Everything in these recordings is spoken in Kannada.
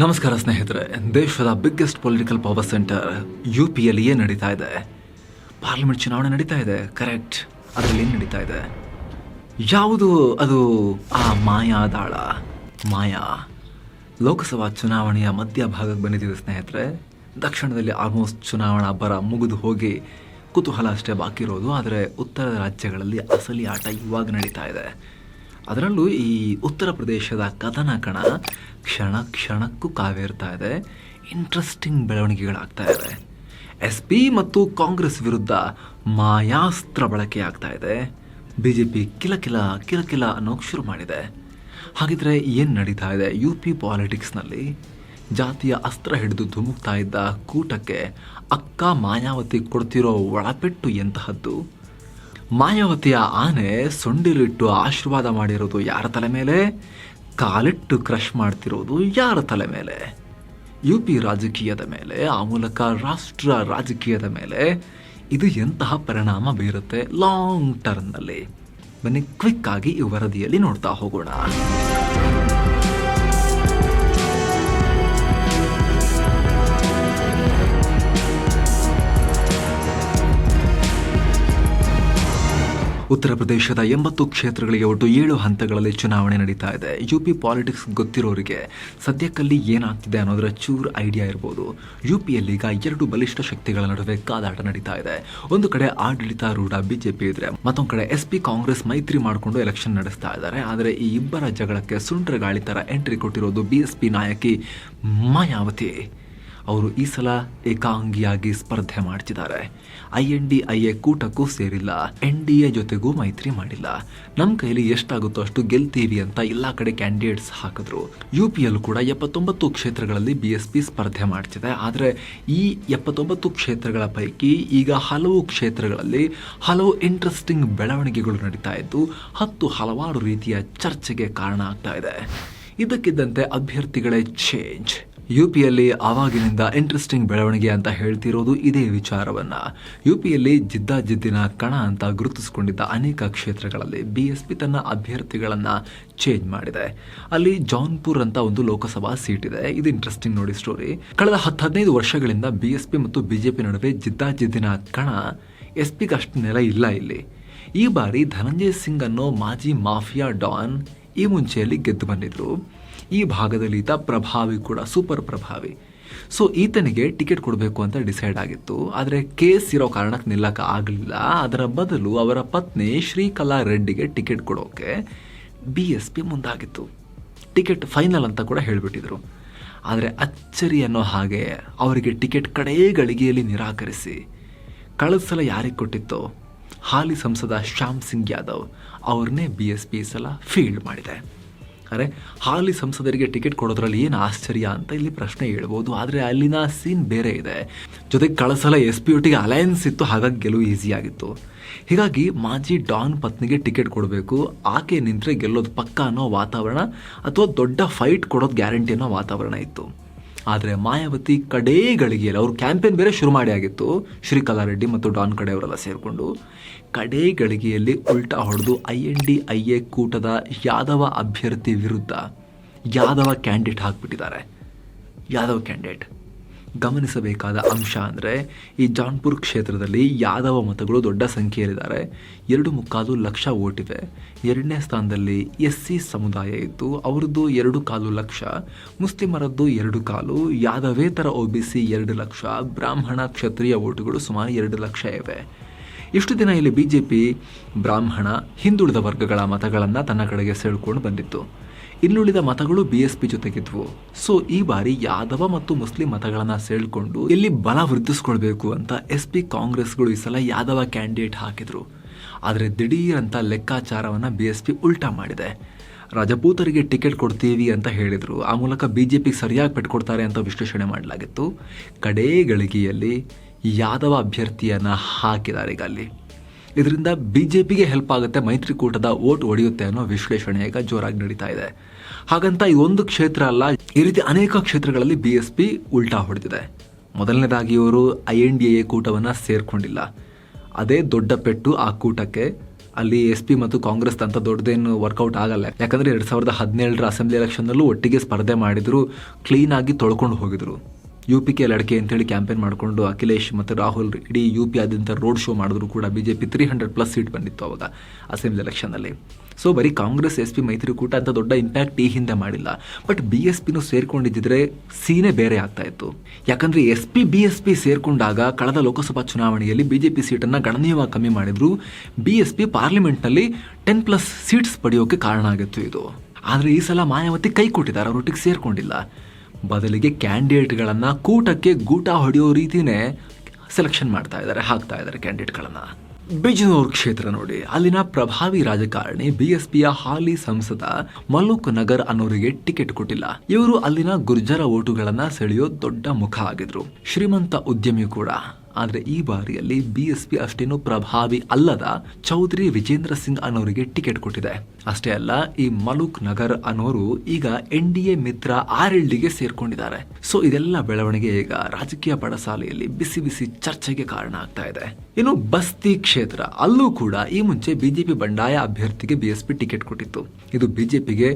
ನಮಸ್ಕಾರ ಸ್ನೇಹಿತರೆ, ದೇಶದ biggest political power centre U ಪಿಯಲ್ಲಿ ಏನು ನಡೀತಾ ಇದೆ. ಪಾರ್ಲಿಮೆಂಟ್ ಚುನಾವಣೆ ನಡೀತಾ ಇದೆ ಕರೆಕ್ಟ್ ಅದರಲ್ಲಿ ಏನು ನಡೀತಾ ಇದೆ? ಯಾವುದು ಅದು? ಆ ಮಾಯಾದಾಳ ಮಾಯಾ. ಲೋಕಸಭಾ ಚುನಾವಣೆಯ ಮಧ್ಯಭಾಗಕ್ಕೆ ಬಂದಿದ್ದೀವಿ ಸ್ನೇಹಿತರೆ. ದಕ್ಷಿಣದಲ್ಲಿ ಆಲ್ಮೋಸ್ಟ್ ಚುನಾವಣಾ ಬರ ಮುಗಿದು ಹೋಗಿ ಕುತೂಹಲ ಅಷ್ಟೇ ಬಾಕಿ ಇರೋದು. ಆದರೆ ಉತ್ತರ ರಾಜ್ಯಗಳಲ್ಲಿ ಅಸಲಿ ಆಟ ಇವಾಗ ನಡೀತಾ ಇದೆ. ಅದರಲ್ಲೂ ಈ ಉತ್ತರ ಪ್ರದೇಶದ ಕದನ ಕಣ ಕ್ಷಣ ಕ್ಷಣಕ್ಕೂ ಕಾವೇರ್ತಾ ಇದೆ. ಇಂಟ್ರೆಸ್ಟಿಂಗ್ ಬೆಳವಣಿಗೆಗಳಾಗ್ತಾ ಇದೆ. ಎಸ್ ಪಿ ಮತ್ತು ಕಾಂಗ್ರೆಸ್ ವಿರುದ್ಧ ಮಾಯಾಸ್ತ್ರ ಬಳಕೆ ಆಗ್ತಾ ಇದೆ. ಬಿ ಜೆ ಪಿ ಕಿಲಕಿಲ ಕಿಲಕಿಲ ಅನ್ನೋಕೆ ಶುರು ಮಾಡಿದೆ. ಹಾಗಿದ್ರೆ ಏನು ನಡೀತಾ ಇದೆ ಯು ಪಿ ಪಾಲಿಟಿಕ್ಸ್ನಲ್ಲಿ ಜಾತಿಯ ಅಸ್ತ್ರ ಹಿಡಿದು ಧುಮುಕ್ತಾ ಇದ್ದ ಕೂಟಕ್ಕೆ ಅಕ್ಕ ಮಾಯಾವತಿ ಕೊಡ್ತಿರೋ ಒಳಪೆಟ್ಟು ಎಂತಹದ್ದು? ಮಾಯಾವತಿಯ ಆನೆ ಸೊಂಡಿಲಿಟ್ಟು ಆಶೀರ್ವಾದ ಮಾಡಿರೋದು ಯಾರ ತಲೆ ಮೇಲೆ? ಕಾಲಿಟ್ಟು ಕ್ರಶ್ ಮಾಡ್ತಿರೋದು ಯಾರ ತಲೆ ಮೇಲೆ? ಯು ಪಿ ರಾಜಕೀಯದ ಮೇಲೆ, ಆ ಮೂಲಕ ರಾಷ್ಟ್ರ ರಾಜಕೀಯದ ಮೇಲೆ ಇದು ಎಂತಹ ಪರಿಣಾಮ ಬೀರುತ್ತೆ? ಲಾಂಗ್ ಟರ್ಮ್ನಲ್ಲಿ ಬನ್ನಿ ಕ್ವಿಕ್ ಆಗಿ ಈ ವರದಿಯಲ್ಲಿ ನೋಡ್ತಾ ಹೋಗೋಣ. ಉತ್ತರ ಪ್ರದೇಶದ ಎಂಬತ್ತು ಕ್ಷೇತ್ರಗಳಿಗೆ ಒಟ್ಟು ಏಳು ಹಂತಗಳಲ್ಲಿ ಚುನಾವಣೆ ನಡೀತಾ ಇದೆ. ಯು ಪಿ ಪಾಲಿಟಿಕ್ಸ್ ಗೊತ್ತಿರೋರಿಗೆ ಸದ್ಯಕ್ಕಲ್ಲಿ ಏನಾಗ್ತಿದೆ ಅನ್ನೋದರ ಚೂರ್ ಐಡಿಯಾ ಇರ್ಬೋದು. ಯು ಪಿಯಲ್ಲಿ ಈಗ ಎರಡು ಬಲಿಷ್ಠ ಶಕ್ತಿಗಳ ನಡುವೆ ಕಾದಾಟ ನಡೀತಾ ಇದೆ. ಒಂದು ಕಡೆ ಆಡಳಿತಾರೂಢ ಬಿಜೆಪಿ ಇದ್ರೆ ಮತ್ತೊಂದು ಕಡೆ ಎಸ್ ಪಿ ಕಾಂಗ್ರೆಸ್ ಮೈತ್ರಿ ಮಾಡಿಕೊಂಡು ಎಲೆಕ್ಷನ್ ನಡೆಸ್ತಾ ಇದ್ದಾರೆ. ಆದರೆ ಈ ಇಬ್ಬರ ಜಗಳಕ್ಕೆ ಸುಂಟ್ರ ಗಾಳಿ ತರ ಎಂಟ್ರಿ ಕೊಟ್ಟಿರೋದು ಬಿ ಎಸ್ ಪಿ ನಾಯಕಿ ಮಾಯಾವತಿ. ಅವರು ಈ ಸಲ ಏಕಾಂಗಿಯಾಗಿ ಸ್ಪರ್ಧೆ ಮಾಡ್ತಿದ್ದಾರೆ. I N D I A ಕೂಟಕ್ಕೂ ಸೇರಿಲ್ಲ. ಎನ್ ಡಿ ಎ ಜೊತೆಗೂ ಮೈತ್ರಿ ಮಾಡಿಲ್ಲ. ನಮ್ಮ ಕೈಲಿ ಎಷ್ಟಾಗುತ್ತೋ ಅಷ್ಟು ಗೆಲ್ತೀವಿ ಅಂತ ಎಲ್ಲ ಕಡೆ ಕ್ಯಾಂಡಿಡೇಟ್ಸ್ ಹಾಕಿದ್ರು. ಯು ಪಿಯಲ್ಲೂ ಕೂಡ ಎಪ್ಪತ್ತೊಂಬತ್ತು ಕ್ಷೇತ್ರಗಳಲ್ಲಿ ಬಿ ಎಸ್ ಪಿ ಸ್ಪರ್ಧೆ ಮಾಡ್ತಿದೆ. ಆದರೆ ಈ ಎಪ್ಪತ್ತೊಂಬತ್ತು ಕ್ಷೇತ್ರಗಳ ಪೈಕಿ ಈಗ ಹಲವು ಕ್ಷೇತ್ರಗಳಲ್ಲಿ ಹಲವು ಇಂಟ್ರೆಸ್ಟಿಂಗ್ ಬೆಳವಣಿಗೆಗಳು ನಡೀತಾ ಇದ್ದು, ಹತ್ತು ಹಲವಾರು ರೀತಿಯ ಚರ್ಚೆಗೆ ಕಾರಣ ಆಗ್ತಾ ಇದೆ. ಇದಕ್ಕಿದ್ದಂತೆ ಅಭ್ಯರ್ಥಿಗಳೇ ಚೇಂಜ್ ಯು ಪಿಯಲ್ಲಿ ಆವಾಗಿನಿಂದ ಇಂಟ್ರೆಸ್ಟಿಂಗ್ ಬೆಳವಣಿಗೆ ಅಂತ ಹೇಳ್ತಿರೋದು ಇದೇ ವಿಚಾರವನ್ನ. ಯು ಪಿಯಲ್ಲಿ ಜಿದ್ದಾಜಿದ್ದಿನ ಕಣ ಅಂತ ಗುರುತಿಸಿಕೊಂಡಿದ್ದ ಅನೇಕ ಕ್ಷೇತ್ರಗಳಲ್ಲಿ ಬಿ ಎಸ್ ಪಿ ತನ್ನ ಅಭ್ಯರ್ಥಿಗಳನ್ನು ಚೇಂಜ್ ಮಾಡಿದೆ. ಅಲ್ಲಿ ಜಾನ್ಪುರ್ ಅಂತ ಒಂದು ಲೋಕಸಭಾ ಸೀಟ್ ಇದೆ. ಇದು ಇಂಟ್ರೆಸ್ಟಿಂಗ್ ನೋಡಿ ಸ್ಟೋರಿ ಕಳೆದ ಹತ್ತು ಹದಿನೈದು ವರ್ಷಗಳಿಂದ ಬಿ ಎಸ್ ಪಿ ಮತ್ತು ಬಿಜೆಪಿ ನಡುವೆ ಜಿದ್ದಾಜಿದ್ದಿನ ಕಣ ಎಸ್ ಪಿಗೆ ಅಷ್ಟು ನೆಲ ಇಲ್ಲ ಇಲ್ಲಿ. ಈ ಬಾರಿ ಧನಂಜಯ್ ಸಿಂಗ್ ಅನ್ನೋ ಮಾಜಿ ಮಾಫಿಯಾ ಡಾನ್ ಈ ಮುಂಚೆಯಲ್ಲಿ ಗೆದ್ದು ಬಂದಿದ್ರು. ಈ ಭಾಗದಲ್ಲಿ ಈತ ಪ್ರಭಾವಿ ಕೂಡ ಸೂಪರ್ ಪ್ರಭಾವಿ. ಸೊ ಈತನಿಗೆ ಟಿಕೆಟ್ ಕೊಡಬೇಕು ಅಂತ ಡಿಸೈಡ್ ಆಗಿತ್ತು. ಆದರೆ ಕೇಸ್ ಇರೋ ಕಾರಣಕ್ಕೆ ನಿಲ್ಲಕ್ಕೆ ಆಗಲಿಲ್ಲ. ಅದರ ಬದಲು ಅವರ ಪತ್ನಿ ಶ್ರೀಕಲಾ ರೆಡ್ಡಿಗೆ ಟಿಕೆಟ್ ಕೊಡೋಕೆ ಬಿ ಎಸ್ ಪಿ ಮುಂದಾಗಿತ್ತು. ಟಿಕೆಟ್ ಫೈನಲ್ ಅಂತ ಕೂಡ ಹೇಳಿಬಿಟ್ಟಿದ್ರು. ಆದರೆ ಅಚ್ಚರಿ ಅನ್ನೋ ಹಾಗೆ ಅವರಿಗೆ ಟಿಕೆಟ್ ಕಡೇ ಗಳಿಗೆಯಲ್ಲಿ ನಿರಾಕರಿಸಿ. ಕಳೆದ ಸಲ ಯಾರಿಗೆ ಕೊಟ್ಟಿತ್ತೋ ಹಾಲಿ ಸಂಸದ ಶ್ಯಾಮ್ ಸಿಂಗ್ ಯಾದವ್ ಅವ್ರನ್ನೇ ಬಿ ಎಸ್ ಪಿ ಸಲ ಫೀಲ್ಡ್ ಮಾಡಿದೆ. ಅರೆ ಹಾಲಿ ಸಂಸದರಿಗೆ ಟಿಕೆಟ್ ಕೊಡೋದ್ರಲ್ಲಿ ಏನು ಆಶ್ಚರ್ಯ ಅಂತ ಇಲ್ಲಿ ಪ್ರಶ್ನೆ ಹೇಳ್ಬೋದು. ಆದರೆ ಅಲ್ಲಿನ ಸೀನ್ ಬೇರೆ ಇದೆ. ಜೊತೆಗೆ ಕಳಸಲ ಎಸ್ ಪಿ ಒಟ್ಟಿಗೆ ಅಲಯನ್ಸ್ ಇತ್ತು, ಹಾಗಾಗಿ ಗೆಲುವು ಈಸಿಯಾಗಿತ್ತು ಹೀಗಾಗಿ ಮಾಜಿ ಡಾನ್ ಪತ್ನಿಗೆ ಟಿಕೆಟ್ ಕೊಡಬೇಕು. ಆಕೆ ನಿಂತರೆ ಗೆಲ್ಲೋದು ಪಕ್ಕ ಅನ್ನೋ ವಾತಾವರಣ, ಅಥವಾ ದೊಡ್ಡ ಫೈಟ್ ಕೊಡೋದು ಗ್ಯಾರಂಟಿ ಅನ್ನೋ ವಾತಾವರಣ ಇತ್ತು. ಆದರೆ ಮಾಯಾವತಿ ಕಡೇ ಗಳಿಗೆಯಲ್ಲಿ ಅವರು ಕ್ಯಾಂಪೇನ್ ಬೇರೆ ಶುರು ಮಾಡಿ ಆಗಿತ್ತು. ಶ್ರೀಕಲಾ ರೆಡ್ಡಿ ಮತ್ತು ಡಾನ್ ಕಡೆಯವರೆಲ್ಲ ಸೇರಿಕೊಂಡು ಕಡೇ ಗಳಿಗೆಯಲ್ಲಿ ಉಲ್ಟಾ ಹೊಡೆದು I N D I A ಕೂಟದ ಯಾದವ ಅಭ್ಯರ್ಥಿ ವಿರುದ್ಧ ಯಾದವ ಕ್ಯಾಂಡಿಡೇಟ್ ಹಾಕ್ಬಿಟ್ಟಿದ್ದಾರೆ. ಯಾದವ ಕ್ಯಾಂಡಿಡೇಟ್. ಗಮನಿಸಬೇಕಾದ ಅಂಶ ಅಂದರೆ ಈ ಜಾನ್ಪುರ್ ಕ್ಷೇತ್ರದಲ್ಲಿ ಯಾದವ ಮತಗಳು ದೊಡ್ಡ ಸಂಖ್ಯೆಯಲ್ಲಿದ್ದಾರೆ. ಎರಡು ಮುಕ್ಕಾಲು ಲಕ್ಷ ಓಟಿವೆ ಎರಡನೇ ಸ್ಥಾನದಲ್ಲಿ ಎಸ್ ಸಿ ಸಮುದಾಯ ಇದ್ದು, ಅವರದ್ದು ಎರಡು ಕಾಲು ಲಕ್ಷ, ಮುಸ್ಲಿಮರದ್ದು ಎರಡು ಕಾಲು, ಯಾದವೇತರ ಒ ಬಿ ಸಿ ಎರಡು ಲಕ್ಷ, ಬ್ರಾಹ್ಮಣ ಕ್ಷತ್ರಿಯ ಓಟುಗಳು ಸುಮಾರು ಎರಡು ಲಕ್ಷ ಇವೆ. ಇಷ್ಟು ದಿನ ಇಲ್ಲಿ ಬಿ ಜೆ ಪಿ ಬ್ರಾಹ್ಮಣ ಹಿಂದುಳಿದ ವರ್ಗಗಳ ಮತಗಳನ್ನು ತನ್ನ ಕಡೆಗೆ ಸೆಳ್ಕೊಂಡು ಬಂದಿತ್ತು. ಇನ್ನುಳಿದ ಮತಗಳು ಬಿ ಎಸ್ ಪಿ ಜೊತೆಗಿದ್ವು. ಸೊ ಈ ಬಾರಿ ಯಾದವ ಮತ್ತು ಮುಸ್ಲಿಂ ಮತಗಳನ್ನ ಸೇಳ್ಕೊಂಡು ಇಲ್ಲಿ ಬಲ ವೃದ್ಧಿಸ್ಕೊಳ್ಬೇಕು ಅಂತ ಎಸ್ ಪಿ ಕಾಂಗ್ರೆಸ್ಗಳು ಈ ಸಲ ಯಾದವ ಕ್ಯಾಂಡಿಡೇಟ್ ಹಾಕಿದ್ರು. ಆದರೆ ದಿಢೀರ್ ಅಂತ ಲೆಕ್ಕಾಚಾರವನ್ನ ಬಿ ಎಸ್ ಪಿ ಉಲ್ಟಾ ಮಾಡಿದೆ. ರಜಪೂತರಿಗೆ ಟಿಕೆಟ್ ಕೊಡ್ತೀವಿ ಅಂತ ಹೇಳಿದರು. ಆ ಮೂಲಕ ಬಿಜೆಪಿ ಸರಿಯಾಗಿ ಪೆಟ್ಕೊಡ್ತಾರೆ ಅಂತ ವಿಶ್ಲೇಷಣೆ ಮಾಡಲಾಗಿತ್ತು. ಕಡೇ ಗಳಿಗೆಯಲ್ಲಿ ಯಾದವ ಅಭ್ಯರ್ಥಿಯನ್ನ ಹಾಕಿದ್ದಾರೆ ಈಗ ಅಲ್ಲಿ. ಇದರಿಂದ ಬಿಜೆಪಿಗೆ ಹೆಲ್ಪ್ ಆಗುತ್ತೆ, ಮೈತ್ರಿಕೂಟದ ಓಟ್ ಒಡೆಯುತ್ತೆ ಅನ್ನೋ ವಿಶ್ಲೇಷಣೆ ಈಗ ಜೋರಾಗಿ ನಡೀತಾ ಇದೆ. ಹಾಗಂತ ಒಂದು ಕ್ಷೇತ್ರ ಅಲ್ಲ, ಈ ರೀತಿ ಅನೇಕ ಕ್ಷೇತ್ರಗಳಲ್ಲಿ ಬಿ ಎಸ್ ಪಿ ಉಲ್ಟಾ ಹೊಡೆದಿದೆ. ಮೊದಲನೇದಾಗಿ ಇವರು ಐ ಎನ್ ಡಿ ಎ ಕೂಟವನ್ನು ಸೇರ್ಕೊಂಡಿಲ್ಲ. ಅದೇ ದೊಡ್ಡ ಪೆಟ್ಟು ಆ ಕೂಟಕ್ಕೆ ಅಲ್ಲಿ ಎಸ್ ಪಿ ಮತ್ತು ಕಾಂಗ್ರೆಸ್ ಅಂತ ದೊಡ್ಡದೇನು ವರ್ಕೌಟ್ ಆಗಲ್ಲ. ಯಾಕಂದ್ರೆ ಎರಡ್ ಸಾವಿರದ ಹದಿನೇಳರ ಅಸೆಂಬ್ಲಿ ಎಲೆಕ್ಷನ್ನಲ್ಲೂ ಒಟ್ಟಿಗೆ ಸ್ಪರ್ಧೆ ಮಾಡಿದ್ರು ಕ್ಲೀನ್ ಆಗಿ ತೊಳ್ಕೊಂಡು ಹೋಗಿದ್ರು. ಯು ಪಿ ಕೆ ಲಡಕೆ ಅಂತೇಳಿ ಕ್ಯಾಂಪೇನ್ ಮಾಡಿಕೊಂಡು ಅಖಿಲೇಶ್ ಮತ್ತು ರಾಹುಲ್ ಇಡೀ ಯು ಪಿ ಆದ್ಯಂತ ರೋಡ್ ಶೋ ಮಾಡಿದ್ರು ಕೂಡ B J P three hundred plus seat ಬಂದಿತ್ತು ಅವಾಗ ಅಸೆಂಬ್ಲಿ ಎಲೆಕ್ಷನಲ್ಲಿ ಸೊ ಬರೀ ಕಾಂಗ್ರೆಸ್, ಎಸ್ ಪಿ ಮೈತ್ರಿಕೂಟ ಅಂತ ದೊಡ್ಡ ಇಂಪ್ಯಾಕ್ಟ್ ಈ ಹಿಂದೆ ಮಾಡಿಲ್ಲ. ಬಟ್ ಬಿ ಎಸ್ ಪಿನೂ ಸೇರ್ಕೊಂಡಿದ್ದಿದ್ರೆ ಸೀನೇ ಬೇರೆ ಆಗ್ತಾ ಇತ್ತು. ಯಾಕಂದರೆ S P B S P ಸೇರ್ಕೊಂಡಾಗ ಕಳೆದ ಲೋಕಸಭಾ ಚುನಾವಣೆಯಲ್ಲಿ ಬಿ ಜೆ ಪಿ ಸೀಟನ್ನು ಗಣನೀಯವಾಗಿ ಕಮ್ಮಿ ಮಾಡಿದ್ರು. ಬಿ ಎಸ್ ಪಿ ಪಾರ್ಲಿಮೆಂಟ್ನಲ್ಲಿ ಟೆನ್ ಪ್ಲಸ್ ಸೀಟ್ಸ್ ಪಡೆಯೋಕೆ ಕಾರಣ ಆಗಿತ್ತು ಇದು. ಆದರೆ ಈ ಸಲ ಮಾಯಾವತಿ ಕೈ ಕೊಟ್ಟಿದ್ದಾರೆ, ಅವರೊಟ್ಟಿಗೆ ಸೇರ್ಕೊಂಡಿಲ್ಲ. ಬದಲಿಗೆ ಕ್ಯಾಂಡಿಡೇಟ್ಗಳನ್ನು ಕೂಟಕ್ಕೆ ಗೂಟ ಹೊಡೆಯೋ ರೀತಿನೇ ಸೆಲೆಕ್ಷನ್ ಮಾಡ್ತಾ ಇದ್ದಾರೆ ಹಾಕ್ತಾ ಇದ್ದಾರೆ ಕ್ಯಾಂಡಿಡೇಟ್ಗಳನ್ನು. ಬಿಜನೂರು ಕ್ಷೇತ್ರ ನೋಡಿ, ಅಲ್ಲಿನ ಪ್ರಭಾವಿ ರಾಜಕಾರಣಿ ಬಿ ಎಸ್ ಪಿಯ ಹಾಲಿ ಸಂಸದ ಮಲುಕ್ ನಗರ್ ಅನ್ನೋರಿಗೆ ಟಿಕೆಟ್ ಕೊಟ್ಟಿಲ್ಲ. ಇವರು ಅಲ್ಲಿನ ಗುರ್ಜರ ಓಟುಗಳನ್ನ ಸೆಳೆಯೋ ದೊಡ್ಡ ಮುಖ ಆಗಿದ್ರು. ಶ್ರೀಮಂತ ಉದ್ಯಮಿ ಕೂಡ. ಆದ್ರೆ ಈ ಬಾರಿಯಲ್ಲಿ ಬಿ ಎಸ್ ಪಿ ಅಷ್ಟೇನು ಪ್ರಭಾವಿ ಅಲ್ಲದ ಚೌಧರಿ ವಿಜೇಂದ್ರ ಸಿಂಗ್ ಅನ್ನೋರಿಗೆ ಟಿಕೆಟ್ ಕೊಟ್ಟಿದೆ. ಅಷ್ಟೇ ಅಲ್ಲ, ಈ ಮಲುಕ್ ನಗರ್ ಅನ್ನೋರು ಈಗ ಎನ್ ಡಿ ಎ ಮಿತ್ರ ಆರ್ ಎಲ್ ಡಿಗೆ ಸೇರ್ಕೊಂಡಿದ್ದಾರೆ. ಸೊ ಇದೆಲ್ಲ ಬೆಳವಣಿಗೆ ಈಗ ರಾಜಕೀಯ ಪಡಸಾಲೆಯಲ್ಲಿ ಬಿಸಿ ಬಿಸಿ ಚರ್ಚೆಗೆ ಕಾರಣ ಆಗ್ತಾ ಇದೆ. ಇನ್ನು ಬಸ್ತಿ ಕ್ಷೇತ್ರ, ಅಲ್ಲೂ ಕೂಡ ಈ ಮುಂಚೆ ಬಿಜೆಪಿ ಬಂಡಾಯ ಅಭ್ಯರ್ಥಿಗೆ ಬಿಎಸ್ಪಿ ಟಿಕೆಟ್ ಕೊಟ್ಟಿತ್ತು. ಇದು ಬಿಜೆಪಿಗೆ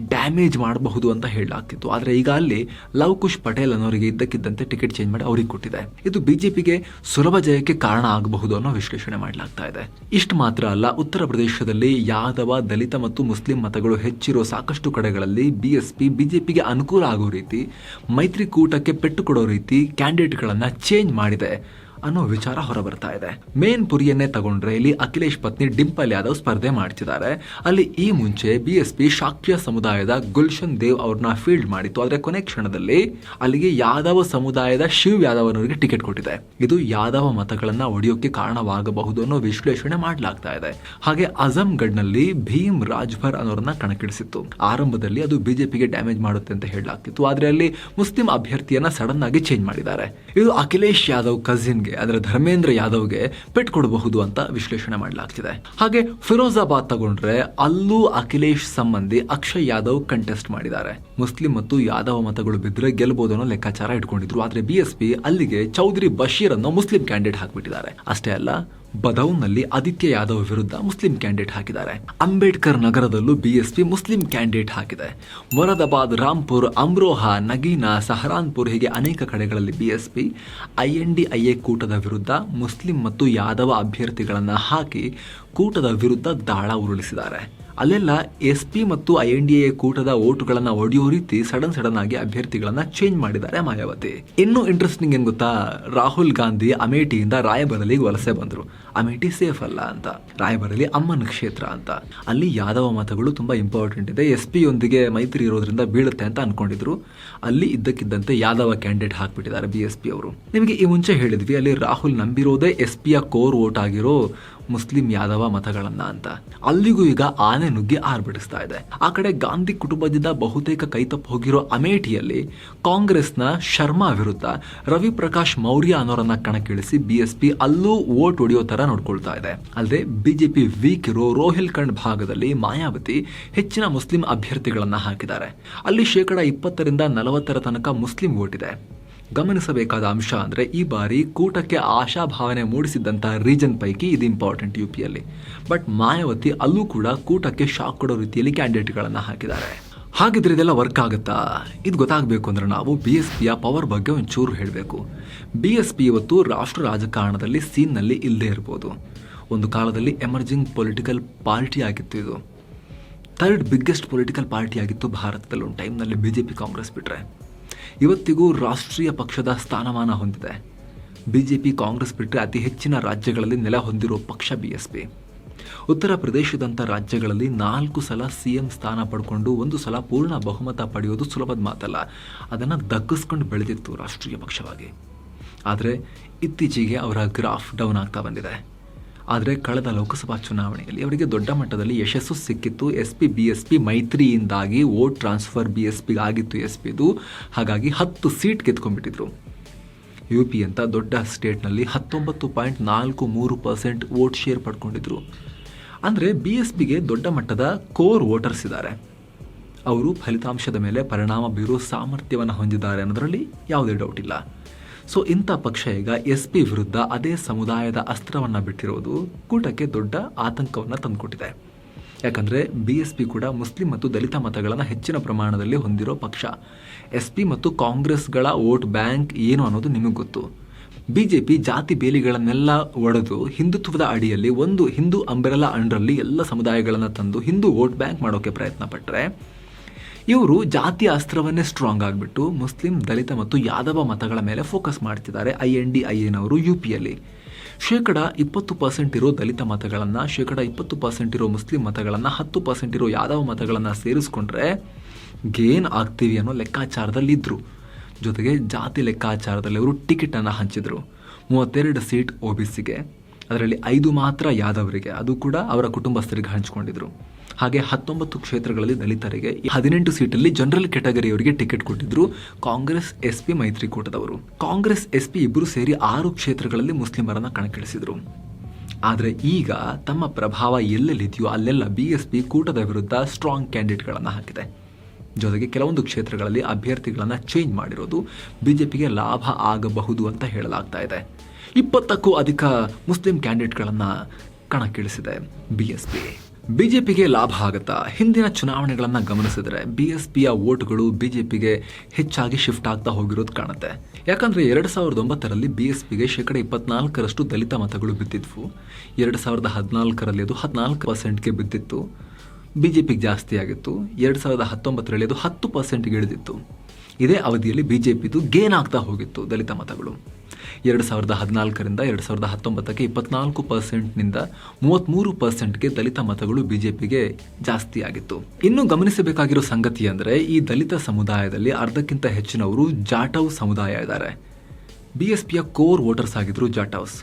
ಡ್ಯಾಮೇಜ್ ಮಾಡಬಹುದು ಅಂತ ಹೇಳಲಾಗ್ತಿತ್ತು. ಆದರೆ ಈಗ ಅಲ್ಲಿ ಲವ್ ಕುಶ್ ಪಟೇಲ್ ಅನ್ನೋರಿಗೆ ಇದ್ದಕ್ಕಿದ್ದಂತೆ ಟಿಕೆಟ್ ಚೇಂಜ್ ಮಾಡಿ ಅವರಿಗೆ ಕೊಟ್ಟಿದೆ. ಇದು ಬಿಜೆಪಿಗೆ ಸುಲಭ ಜಯಕ್ಕೆ ಕಾರಣ ಆಗಬಹುದು ಅನ್ನೋ ವಿಶ್ಲೇಷಣೆ ಮಾಡಲಾಗ್ತಾ ಇದೆ. ಇಷ್ಟು ಮಾತ್ರ ಅಲ್ಲ, ಉತ್ತರ ಪ್ರದೇಶದಲ್ಲಿ ಯಾದವ, ದಲಿತ ಮತ್ತು ಮುಸ್ಲಿಂ ಮತಗಳು ಹೆಚ್ಚಿರೋ ಸಾಕಷ್ಟು ಕಡೆಗಳಲ್ಲಿ ಬಿಎಸ್ಪಿ, ಬಿಜೆಪಿಗೆ ಅನುಕೂಲ ಆಗೋ ರೀತಿ ಮೈತ್ರಿಕೂಟಕ್ಕೆ ಪೆಟ್ಟು ಕೊಡೋ ರೀತಿ ಕ್ಯಾಂಡಿಡೇಟ್ಗಳನ್ನು ಚೇಂಜ್ ಮಾಡಿದೆ. ಅನ್ನೋ ವಿಚಾರ ಹೊರಬರ್ತಾ ಇದೆ. ಮೇನ್ ಪುರಿಯನ್ನೇ ತಗೊಂಡ್ರೆ ಇಲ್ಲಿ ಅಖಿಲೇಶ್ ಪತ್ನಿ ಡಿಂಪಲ್ ಯಾದವ್ ಸ್ಪರ್ಧೆ ಮಾಡ್ತಿದ್ದಾರೆ. ಅಲ್ಲಿ ಈ ಮುಂಚೆ ಬಿಎಸ್ಪಿ ಶಾಕ್ಯ ಸಮುದಾಯದ ಗುಲ್ಶನ್ ದೇವ್ ಅವ್ರನ್ನ ಫೀಲ್ಡ್ ಮಾಡಿತ್ತು. ಆದ್ರೆ ಕೊನೆ ಕ್ಷಣದಲ್ಲಿ ಅಲ್ಲಿಗೆ ಯಾದವ ಸಮುದಾಯದ ಶಿವ್ ಯಾದವ್ ಅವರಿಗೆ ಟಿಕೆಟ್ ಕೊಟ್ಟಿದೆ. ಇದು ಯಾದವ ಮತಗಳನ್ನ ಒಡೆಯೋಕೆ ಕಾರಣವಾಗಬಹುದು ಅನ್ನೋ ವಿಶ್ಲೇಷಣೆ ಮಾಡಲಾಗ್ತಾ ಇದೆ. ಹಾಗೆ ಅಜಂಗಢ್ನಲ್ಲಿ ಭೀಮ್ ರಾಜ್ಭರ್ ಅನ್ನೋರನ್ನ ಕಣಕ್ಕಿಳಿಸಿತ್ತು. ಆರಂಭದಲ್ಲಿ ಅದು ಬಿಜೆಪಿಗೆ ಡ್ಯಾಮೇಜ್ ಮಾಡುತ್ತೆ ಅಂತ ಹೇಳಲಾಗ್ತಿತ್ತು. ಆದ್ರೆ ಅಲ್ಲಿ ಮುಸ್ಲಿಂ ಅಭ್ಯರ್ಥಿಯನ್ನ ಸಡನ್ ಆಗಿ ಚೇಂಜ್ ಮಾಡಿದ್ದಾರೆ. ಇದು ಅಖಿಲೇಶ್ ಯಾದವ್ ಕಸಿನ್ಗೆ ಅಂದ್ರೆ ಧರ್ಮೇಂದ್ರ ಯಾದವ್ಗೆ ಪೆಟ್ ಕೊಡಬಹುದು ಅಂತ ವಿಶ್ಲೇಷಣೆ ಮಾಡಲಾಗ್ತಿದೆ. ಹಾಗೆ ಫಿರೋಜಾಬಾದ್ ತಗೊಂಡ್ರೆ ಅಲ್ಲೂ ಅಖಿಲೇಶ್ ಸಂಬಂಧಿ ಅಕ್ಷಯ್ ಯಾದವ್ ಕಂಟೆಸ್ಟ್ ಮಾಡಿದ್ದಾರೆ. ಮುಸ್ಲಿಂ ಮತ್ತು ಯಾದವ ಮತಗಳು ಬಿದ್ದರೆ ಗೆಲ್ಬಹುದು ಅನ್ನೋ ಲೆಕ್ಕಾಚಾರ ಇಟ್ಕೊಂಡಿದ್ರು. ಆದ್ರೆ ಬಿಎಸ್ಪಿ ಅಲ್ಲಿಗೆ ಚೌಧರಿ ಬಶೀರ್ ಅನ್ನೋ ಮುಸ್ಲಿಂ ಕ್ಯಾಂಡಿಡೇಟ್ ಹಾಕ್ಬಿಟ್ಟಿದ್ದಾರೆ. ಅಷ್ಟೇ ಅಲ್ಲ ಬದೌನ್ನಲ್ಲಿ ಆದಿತ್ಯ ಯಾದವ್ ವಿರುದ್ಧ ಮುಸ್ಲಿಂ ಕ್ಯಾಂಡಿಡೇಟ್ ಹಾಕಿದ್ದಾರೆ. ಅಂಬೇಡ್ಕರ್ ನಗರದಲ್ಲೂ ಬಿಎಸ್ಪಿ ಮುಸ್ಲಿಂ ಕ್ಯಾಂಡಿಡೇಟ್ ಹಾಕಿದೆ. ಮೊರಾದಾಬಾದ್ ರಾಂಪುರ್ ಅಮ್ರೋಹಾ, ನಗೀನಾ, ಸಹರಾನ್ಪುರ್ ಹೀಗೆ ಅನೇಕ ಕಡೆಗಳಲ್ಲಿ ಬಿಎಸ್ಪಿ ಎ ಕೂಟದ ವಿರುದ್ಧ ಮುಸ್ಲಿಂ ಮತ್ತು ಯಾದವ ಅಭ್ಯರ್ಥಿಗಳನ್ನು ಹಾಕಿ ಕೂಟದ ವಿರುದ್ಧ ದಾಳ ಉರುಳಿಸಿದ್ದಾರೆ. ಅಲ್ಲೆಲ್ಲ ಎಸ್ ಪಿ ಮತ್ತು ಐ ಎನ್ ಡಿ ಎ ಕೂಟದ ಓಟುಗಳನ್ನ ಒಡೆಯೋ ರೀತಿ ಸಡನ್ ಸಡನ್ ಆಗಿ ಅಭ್ಯರ್ಥಿಗಳನ್ನು ಚೇಂಜ್ ಮಾಡಿದ್ದಾರೆ ಮಾಯಾವತಿ. ಇನ್ನು ಇಂಟ್ರೆಸ್ಟಿಂಗ್ ಏನು ಗೊತ್ತಾ? ರಾಹುಲ್ ಗಾಂಧಿ ಅಮೇಠಿಯಿಂದ ರಾಯಬರಲಿಗೆ ವಲಸೆ ಬಂದರು. ಅಮೇಠಿ ಸೇಫ್ ಅಲ್ಲ ಅಂತ. ರಾಯಬರಲಿ ಅಮ್ಮನ ಕ್ಷೇತ್ರ ಅಂತ. ಅಲ್ಲಿ ಯಾದವ ಮತಗಳು ತುಂಬಾ ಇಂಪಾರ್ಟೆಂಟ್ ಇದೆ. ಎಸ್ ಪಿ ಯೊಂದಿಗೆ ಮೈತ್ರಿ ಇರೋದ್ರಿಂದ ಬೀಳುತ್ತೆ ಅಂತ ಅನ್ಕೊಂಡಿದ್ರು. ಅಲ್ಲಿ ಇದ್ದಕ್ಕಿದ್ದಂತೆ ಯಾದವ ಕ್ಯಾಂಡಿಡೇಟ್ ಹಾಕ್ಬಿಟ್ಟಿದ್ದಾರೆ ಬಿ ಎಸ್ ಪಿ ಅವರು. ನಿಮಗೆ ಈ ಮುಂಚೆ ಹೇಳಿದ್ವಿ, ಅಲ್ಲಿ ರಾಹುಲ್ ನಂಬಿರೋದೇ ಎಸ್ ಪಿಯ ಕೋರ್ ವೋಟ್ ಆಗಿರೋ ಮುಸ್ಲಿಂ ಯಾದವ ಮತಗಳನ್ನ ಅಂತ. ಅಲ್ಲಿಗೂ ಈಗ ಆನೆ ನುಗ್ಗಿ ಆರ್ಭಟಿಸ್ತಾ ಇದೆ. ಆ ಕಡೆ ಗಾಂಧಿ ಕುಟುಂಬದಿಂದ ಬಹುತೇಕ ಕೈತಪ್ಪು ಹೋಗಿರೋ ಅಮೇಠಿಯಲ್ಲಿ ಕಾಂಗ್ರೆಸ್ನ ಶರ್ಮಾ ವಿರುದ್ಧ ರವಿ ಪ್ರಕಾಶ್ ಮೌರ್ಯ ಅನ್ನೋರನ್ನ ಕಣಕ್ಕಿಳಿಸಿ ಬಿಎಸ್ಪಿ ಅಲ್ಲೂ ಓಟ್ ಹೊಡೆಯೋ ತರ ನೋಡ್ಕೊಳ್ತಾ ಇದೆ. ಅಲ್ಲದೆ ಬಿಜೆಪಿ ವೀಕ್ ಇರೋ ರೋಹಿಲ್ಖಂಡ್ ಭಾಗದಲ್ಲಿ ಮಾಯಾವತಿ ಹೆಚ್ಚಿನ ಮುಸ್ಲಿಂ ಅಭ್ಯರ್ಥಿಗಳನ್ನ ಹಾಕಿದ್ದಾರೆ. ಅಲ್ಲಿ ಶೇಕಡ ಇಪ್ಪತ್ತರಿಂದ ನಲವತ್ತರ ತನಕ ಮುಸ್ಲಿಂ ವೋಟ್ ಇದೆ. ಗಮನಿಸಬೇಕಾದ ಅಂಶ ಅಂದರೆ ಈ ಬಾರಿ ಕೂಟಕ್ಕೆ ಆಶಾಭಾವನೆ ಮೂಡಿಸಿದ್ದಂಥ ರೀಜನ್ ಪೈಕಿ ಇದು ಇಂಪಾರ್ಟೆಂಟ್ ಯು ಪಿಯಲ್ಲಿ ಬಟ್ ಮಾಯಾವತಿ ಅಲ್ಲೂ ಕೂಡ ಕೂಟಕ್ಕೆ ಶಾಕ್ ಕೊಡೋ ರೀತಿಯಲ್ಲಿ ಕ್ಯಾಂಡಿಡೇಟ್ಗಳನ್ನು ಹಾಕಿದ್ದಾರೆ. ಹಾಗಿದ್ರೆ ಇದೆಲ್ಲ ವರ್ಕ್ ಆಗುತ್ತಾ? ಇದು ಗೊತ್ತಾಗಬೇಕು ಅಂದ್ರೆ ನಾವು ಬಿ ಎಸ್ ಪಿಯ ಪವರ್ ಬಗ್ಗೆ ಒಂಚೂರು ಹೇಳಬೇಕು. ಬಿ ಎಸ್ ಪಿ ಇವತ್ತು ರಾಷ್ಟ್ರ ರಾಜಕಾರಣದಲ್ಲಿ ಸೀನ್ನಲ್ಲಿ ಇಲ್ಲದೇ ಇರ್ಬೋದು. ಒಂದು ಕಾಲದಲ್ಲಿ ಎಮರ್ಜಿಂಗ್ ಪೊಲಿಟಿಕಲ್ ಪಾರ್ಟಿ ಆಗಿತ್ತು ಇದು. ಥರ್ಡ್ ಬಿಗ್ಗೆಸ್ಟ್ ಪೊಲಿಟಿಕಲ್ ಪಾರ್ಟಿ ಆಗಿತ್ತು ಭಾರತದಲ್ಲಿ ಒಂದು ಟೈಮ್ನಲ್ಲಿ ಬಿ ಜೆ ಪಿ ಕಾಂಗ್ರೆಸ್ ಬಿಟ್ಟರೆ ಇವತ್ತಿಗೂ ರಾಷ್ಟ್ರೀಯ ಪಕ್ಷದ ಸ್ಥಾನಮಾನ ಹೊಂದಿದೆ. ಬಿ ಜೆ ಪಿ ಕಾಂಗ್ರೆಸ್ ಬಿಟ್ಟರೆ ಅತಿ ಹೆಚ್ಚಿನ ರಾಜ್ಯಗಳಲ್ಲಿ ನೆಲ ಹೊಂದಿರೋ ಪಕ್ಷ ಬಿ ಎಸ್ ಪಿ ಉತ್ತರ ಪ್ರದೇಶದಂಥ ರಾಜ್ಯಗಳಲ್ಲಿ ನಾಲ್ಕು ಸಲ ಸಿ ಎಂ ಸ್ಥಾನ ಪಡ್ಕೊಂಡು ಒಂದು ಸಲ ಪೂರ್ಣ ಬಹುಮತ ಪಡೆಯೋದು ಸುಲಭದ ಮಾತಲ್ಲ. ಅದನ್ನು ದಗ್ಗಿಸ್ಕೊಂಡು ಬೆಳೆದಿತ್ತು ರಾಷ್ಟ್ರೀಯ ಪಕ್ಷವಾಗಿ. ಆದರೆ ಇತ್ತೀಚೆಗೆ ಅವರ ಗ್ರಾಫ್ ಡೌನ್ ಆಗ್ತಾ ಬಂದಿದೆ. ಆದರೆ ಕಳೆದ ಲೋಕಸಭಾ ಚುನಾವಣೆಯಲ್ಲಿ ಅವರಿಗೆ ದೊಡ್ಡ ಮಟ್ಟದಲ್ಲಿ ಯಶಸ್ಸು ಸಿಕ್ಕಿತ್ತು. S P B S P ಮೈತ್ರಿಯಿಂದಾಗಿ vote transfer B S ಪಿಗೆ ಆಗಿತ್ತು ಎಸ್ ಪಿದು ಹಾಗಾಗಿ ಹತ್ತು ಸೀಟ್ ಗೆದ್ಕೊಂಡ್ಬಿಟ್ಟಿದ್ರು. ಯು ಪಿ ಅಂತ ದೊಡ್ಡ ಸ್ಟೇಟ್ನಲ್ಲಿ ಹತ್ತೊಂಬತ್ತು ಪಾಯಿಂಟ್ ನಾಲ್ಕು ಮೂರು ಪರ್ಸೆಂಟ್ ವೋಟ್ ಶೇರ್ ಪಡ್ಕೊಂಡಿದ್ರು. ಅಂದರೆ ಬಿ ಎಸ್ ಪಿಗೆ ದೊಡ್ಡ ಮಟ್ಟದ ಕೋರ್ ವೋಟರ್ಸ್ ಇದ್ದಾರೆ. ಅವರು ಫಲಿತಾಂಶದ ಮೇಲೆ ಪರಿಣಾಮ ಬೀರುವ ಸಾಮರ್ಥ್ಯವನ್ನು ಹೊಂದಿದ್ದಾರೆ ಅನ್ನೋದರಲ್ಲಿ ಯಾವುದೇ ಡೌಟ್ ಇಲ್ಲ. ಸೊ ಇಂಥ ಪಕ್ಷ ಈಗ ಎಸ್ ಪಿ ವಿರುದ್ಧ ಅದೇ ಸಮುದಾಯದ ಅಸ್ತ್ರವನ್ನು ಬಿಟ್ಟಿರೋದು ಕೂಟಕ್ಕೆ ದೊಡ್ಡ ಆತಂಕವನ್ನು ತಂದುಕೊಟ್ಟಿದೆ. ಯಾಕಂದರೆ ಬಿ ಎಸ್ ಪಿ ಕೂಡ ಮುಸ್ಲಿಂ ಮತ್ತು ದಲಿತ ಮತಗಳನ್ನು ಹೆಚ್ಚಿನ ಪ್ರಮಾಣದಲ್ಲಿ ಹೊಂದಿರೋ ಪಕ್ಷ. ಎಸ್ ಪಿ ಮತ್ತು ಕಾಂಗ್ರೆಸ್ಗಳ ವೋಟ್ ಬ್ಯಾಂಕ್ ಏನು ಅನ್ನೋದು ನಿಮಗೆ ಗೊತ್ತು. ಬಿ ಜೆ ಪಿ ಜಾತಿ ಬೇಲಿಗಳನ್ನೆಲ್ಲ ಒಡೆದು ಹಿಂದುತ್ವದ ಅಡಿಯಲ್ಲಿ ಒಂದು ಹಿಂದೂ ಅಂಬೆರಲ ಅಂಡ್ರಲ್ಲಿ ಎಲ್ಲ ಸಮುದಾಯಗಳನ್ನು ತಂದು ಹಿಂದೂ ವೋಟ್ ಬ್ಯಾಂಕ್ ಮಾಡೋಕ್ಕೆ ಪ್ರಯತ್ನ ಪಟ್ಟರೆ ಇವರು ಜಾತಿ ಅಸ್ತ್ರವನ್ನೇ ಸ್ಟ್ರಾಂಗ್ ಆಗಿಬಿಟ್ಟು ಮುಸ್ಲಿಂ, ದಲಿತ ಮತ್ತು ಯಾದವ ಮತಗಳ ಮೇಲೆ ಫೋಕಸ್ ಮಾಡ್ತಿದ್ದಾರೆ ಐ ಎನ್ ಡಿ ಐ ಎನವರು ಯು ಪಿಯಲ್ಲಿ ಶೇಕಡ ಇಪ್ಪತ್ತು ಪರ್ಸೆಂಟ್ ಇರೋ ದಲಿತ ಮತಗಳನ್ನು, ಶೇಕಡ ಇಪ್ಪತ್ತು ಪರ್ಸೆಂಟ್ ಇರೋ ಮುಸ್ಲಿಂ ಮತಗಳನ್ನು, ಹತ್ತು ಪರ್ಸೆಂಟ್ ಇರೋ ಯಾದವ ಮತಗಳನ್ನು ಸೇರಿಸ್ಕೊಂಡ್ರೆ ಗೇನ್ ಆಗ್ತೀವಿ ಅನ್ನೋ ಲೆಕ್ಕಾಚಾರದಲ್ಲಿ ಇದ್ದರು ಜೊತೆಗೆ ಜಾತಿ ಲೆಕ್ಕಾಚಾರದಲ್ಲಿ ಅವರು ಟಿಕೆಟನ್ನು ಹಂಚಿದರು. ಮೂವತ್ತೆರಡು ಸೀಟ್ ಒ ಬಿ ಸಿಗೆ ಅದರಲ್ಲಿ ಐದು ಮಾತ್ರ ಯಾದವರಿಗೆ, ಅದು ಕೂಡ ಅವರ ಕುಟುಂಬಸ್ಥರಿಗೆ ಹಂಚಿಕೊಂಡಿದ್ರು. ಹಾಗೆ ಹತ್ತೊಂಬತ್ತು ಕ್ಷೇತ್ರಗಳಲ್ಲಿ ದಲಿತರಿಗೆ ಹದಿನೆಂಟು ಸೀಟಲ್ಲಿ ಜನರಲ್ ಕೆಟಗರಿಯವರಿಗೆ ಟಿಕೆಟ್ ಕೊಟ್ಟಿದ್ರು ಕಾಂಗ್ರೆಸ್ ಎಸ್ ಪಿ ಮೈತ್ರಿಕೂಟದವರು. ಕಾಂಗ್ರೆಸ್ ಎಸ್ ಪಿ ಇಬ್ಬರು ಸೇರಿ ಆರು ಕ್ಷೇತ್ರಗಳಲ್ಲಿ ಮುಸ್ಲಿಮರನ್ನ ಕಣಕ್ಕಿಳಿಸಿದ್ರು. ಆದರೆ ಈಗ ತಮ್ಮ ಪ್ರಭಾವ ಎಲ್ಲೆಲ್ಲಿದೆಯೋ ಅಲ್ಲೆಲ್ಲ ಬಿ ಎಸ್ ಪಿ ಕೂಟದ ವಿರುದ್ಧ ಸ್ಟ್ರಾಂಗ್ ಕ್ಯಾಂಡಿಡೇಟ್ಗಳನ್ನು ಹಾಕಿದೆ. ಜೊತೆಗೆ ಕೆಲವೊಂದು ಕ್ಷೇತ್ರಗಳಲ್ಲಿ ಅಭ್ಯರ್ಥಿಗಳನ್ನು ಚೇಂಜ್ ಮಾಡಿರೋದು ಬಿಜೆಪಿಗೆ ಲಾಭ ಆಗಬಹುದು ಅಂತ ಹೇಳಲಾಗ್ತಾ ಇದೆ. ಇಪ್ಪತ್ತಕ್ಕೂ ಅಧಿಕ ಮುಸ್ಲಿಂ ಕ್ಯಾಂಡಿಡೇಟ್ಗಳನ್ನು ಕಣಕ್ಕಿಳಿಸಿದೆ ಬಿ ಎಸ್ ಪಿ ಬಿಜೆಪಿಗೆ ಲಾಭ ಆಗುತ್ತಾ? ಹಿಂದಿನ ಚುನಾವಣೆಗಳನ್ನು ಗಮನಿಸಿದರೆ ಬಿ ಎಸ್ ಪಿಯ ವೋಟ್ಗಳು ಬಿಜೆಪಿಗೆ ಹೆಚ್ಚಾಗಿ ಶಿಫ್ಟ್ ಆಗ್ತಾ ಹೋಗಿರೋದು ಕಾಣುತ್ತೆ. ಯಾಕಂದರೆ ಎರಡು ಸಾವಿರದ ಒಂಬತ್ತರಲ್ಲಿ ಬಿ ಎಸ್ ಪಿಗೆ ಶೇಕಡ ಇಪ್ಪತ್ನಾಲ್ಕರಷ್ಟು ದಲಿತ ಮತಗಳು ಬಿದ್ದಿದ್ವು. ಎರಡು ಸಾವಿರದ ಹದಿನಾಲ್ಕರಲ್ಲಿ ಅದು ಹದಿನಾಲ್ಕು ಪರ್ಸೆಂಟ್ಗೆ ಬಿದ್ದಿತ್ತು. ಬಿಜೆಪಿಗೆ ಜಾಸ್ತಿ ಆಗಿತ್ತು. ಎರಡು ಸಾವಿರದ ಹತ್ತೊಂಬತ್ತರಲ್ಲಿ ಅದು ಹತ್ತು ಪರ್ಸೆಂಟ್ಗೆ ಇಳಿದಿತ್ತು. ಇದೇ ಅವಧಿಯಲ್ಲಿ ಬಿ ಜೆ ಪಿದು ಗೇನ್ ಆಗ್ತಾ ಹೋಗಿತ್ತು ದಲಿತ ಮತಗಳು. ಎರಡು ಸಾವಿರದ ಹದಿನಾಲ್ಕರಿಂದ ಎರಡು ಸಾವಿರದ ಹತ್ತೊಂಬತ್ತಕ್ಕೆ ಇಪ್ಪತ್ನಾಲ್ಕು ಪರ್ಸೆಂಟ್ನಿಂದ ಮೂವತ್ತ್ಮೂರು ಪರ್ಸೆಂಟ್ಗೆ ದಲಿತ ಮತಗಳು ಬಿಜೆಪಿಗೆ ಜಾಸ್ತಿ ಆಗಿತ್ತು. ಇನ್ನು ಗಮನಿಸಬೇಕಾಗಿರೋ ಸಂಗತಿ ಅಂದರೆ ಈ ದಲಿತ ಸಮುದಾಯದಲ್ಲಿ ಅರ್ಧಕ್ಕಿಂತ ಹೆಚ್ಚಿನವರು ಜಾಟವ್ ಸಮುದಾಯ ಇದ್ದಾರೆ. ಬಿ ಎಸ್ ಪಿಯ ಕೋರ್ ವೋಟರ್ಸ್ ಆಗಿದ್ರು ಜಾಟವ್ಸ್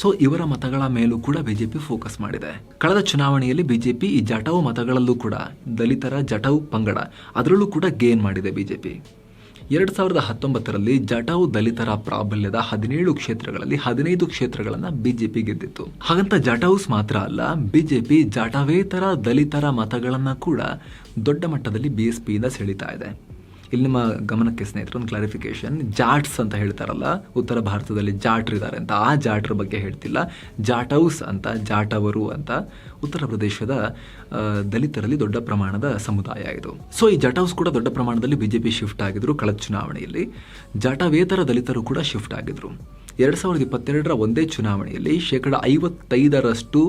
ಸೊ ಇವರ ಮತಗಳ ಮೇಲೂ ಕೂಡ ಬಿಜೆಪಿ ಫೋಕಸ್ ಮಾಡಿದೆ. ಕಳೆದ ಚುನಾವಣೆಯಲ್ಲಿ ಬಿಜೆಪಿ ಈ ಜಟವು ಮತಗಳಲ್ಲೂ ಕೂಡ ದಲಿತರ ಜಟವು ಪಂಗಡ ಅದರಲ್ಲೂ ಕೂಡ ಗೇನ್ ಮಾಡಿದೆ ಬಿಜೆಪಿ. ಎರಡು ಸಾವಿರದ ಹತ್ತೊಂಬತ್ತರಲ್ಲಿ ಜಟಾವು ದಲಿತರ ಪ್ರಾಬಲ್ಯದ ಹದಿನೇಳು ಕ್ಷೇತ್ರಗಳಲ್ಲಿ ಹದಿನೈದು ಕ್ಷೇತ್ರಗಳನ್ನು ಬಿಜೆಪಿ ಗೆದ್ದಿತ್ತು. ಹಾಗಂತ ಜಟೌಸ್ ಮಾತ್ರ ಅಲ್ಲ, ಬಿಜೆಪಿ ಜಟಾವೇತರ ದಲಿತರ ಮತಗಳನ್ನ ಕೂಡ ದೊಡ್ಡ ಮಟ್ಟದಲ್ಲಿ ಬಿಎಸ್ಪಿಯಿಂದ ಎಸ್ ಪಿಯಿಂದ ಸೆಳೀತಾ ಇದೆ. ಇಲ್ಲಿ ನಿಮ್ಮ ಗಮನಕ್ಕೆ ಸ್ನೇಹಿತರು, ಒಂದು ಕ್ಲಾರಿಫಿಕೇಶನ್ ಜಾಟ್ಸ್ ಅಂತ ಹೇಳ್ತಾರಲ್ಲ, ಉತ್ತರ ಭಾರತದಲ್ಲಿ ಜಾಟ್ರ್ ಇದ್ದಾರೆ ಅಂತ. ಆ ಜಾಟ್ರ ಬಗ್ಗೆ ಹೇಳ್ತಿಲ್ಲ. ಜಾಟೌಸ್ ಅಂತ, ಜಾಟವರು ಅಂತ. ಉತ್ತರ ಪ್ರದೇಶದ ದಲಿತರಲ್ಲಿ ದೊಡ್ಡ ಪ್ರಮಾಣದ ಸಮುದಾಯ ಇದು. ಸೊ ಈ ಜಾಟೌಸ್ ಕೂಡ ದೊಡ್ಡ ಪ್ರಮಾಣದಲ್ಲಿ ಬಿಜೆಪಿ ಶಿಫ್ಟ್ ಆಗಿದ್ರು ಕಳೆದ ಚುನಾವಣೆಯಲ್ಲಿ. ಜಾಟವೇತರ ದಲಿತರು ಕೂಡ ಶಿಫ್ಟ್ ಆಗಿದ್ರು. ಎರಡು ಸಾವಿರದ ಇಪ್ಪತ್ತೆರಡರ ಒಂದೇ ಚುನಾವಣೆಯಲ್ಲಿ ಶೇಕಡ ಐವತ್ತೈದರಷ್ಟು